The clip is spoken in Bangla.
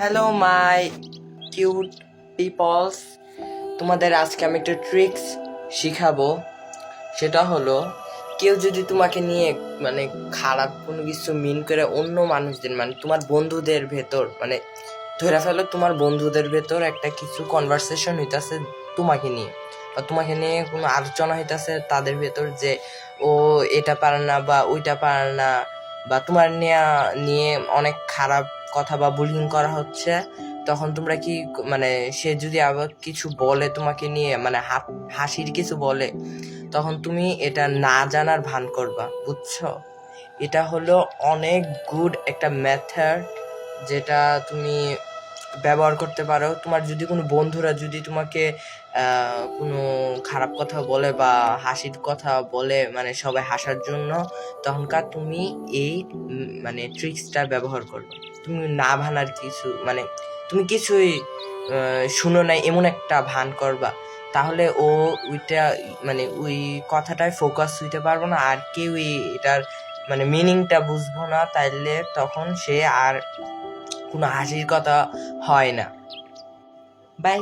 হ্যালো মাই কিউট পিপলস তোমাদের আজকে আমি একটা ট্রিক্স শিখাবো। সেটা হলো, কেউ যদি তোমাকে নিয়ে মানে খারাপ কোনো কিছু মিন করে অন্য মানুষদের মানে তোমার বন্ধুদের ভেতর মানে ধরে ফেলো তোমার বন্ধুদের ভেতর একটা কিছু কনভারসেশন হইতাছে তোমাকে নিয়ে। বা তোমাকে নিয়ে কোনো আলোচনা হইতেছে তাদের ভেতর যে, ও এটা পারে না বা ওইটা পারে না। বা তোমার নিয়ে নিয়ে অনেক খারাপ কথা বা বুলিং করা হচ্ছে, তখন তোমরা কি মানে সে যদি আবার কিছু বলে তোমাকে নিয়ে মানে হাসির কিছু বলে, তখন তুমি এটা না জানার ভান করবা, বুঝছ? এটা হলো অনেক গুড একটা মেথড যেটা তুমি ব্যবহার করতে পারো। তোমার যদি কোনো বন্ধুরা যদি তোমাকে কোনো খারাপ কথা বলে বা হাসির কথা বলে মানে সবাই হাসার জন্য, তখনকার তুমি এই মানে ট্রিক্সটা ব্যবহার করবে। তুমি না ভানার কিছু মানে তুমি কিছুই শুনো নাই, এমন একটা ভান করবা। তাহলে ও ওইটা মানে ওই কথাটায় ফোকাস হইতে পারব না, আর কেউ এটার মানে মিনিংটা বুঝব না, তাইলে তখন সে আর কোনো হাসির কথা হয় না। বাই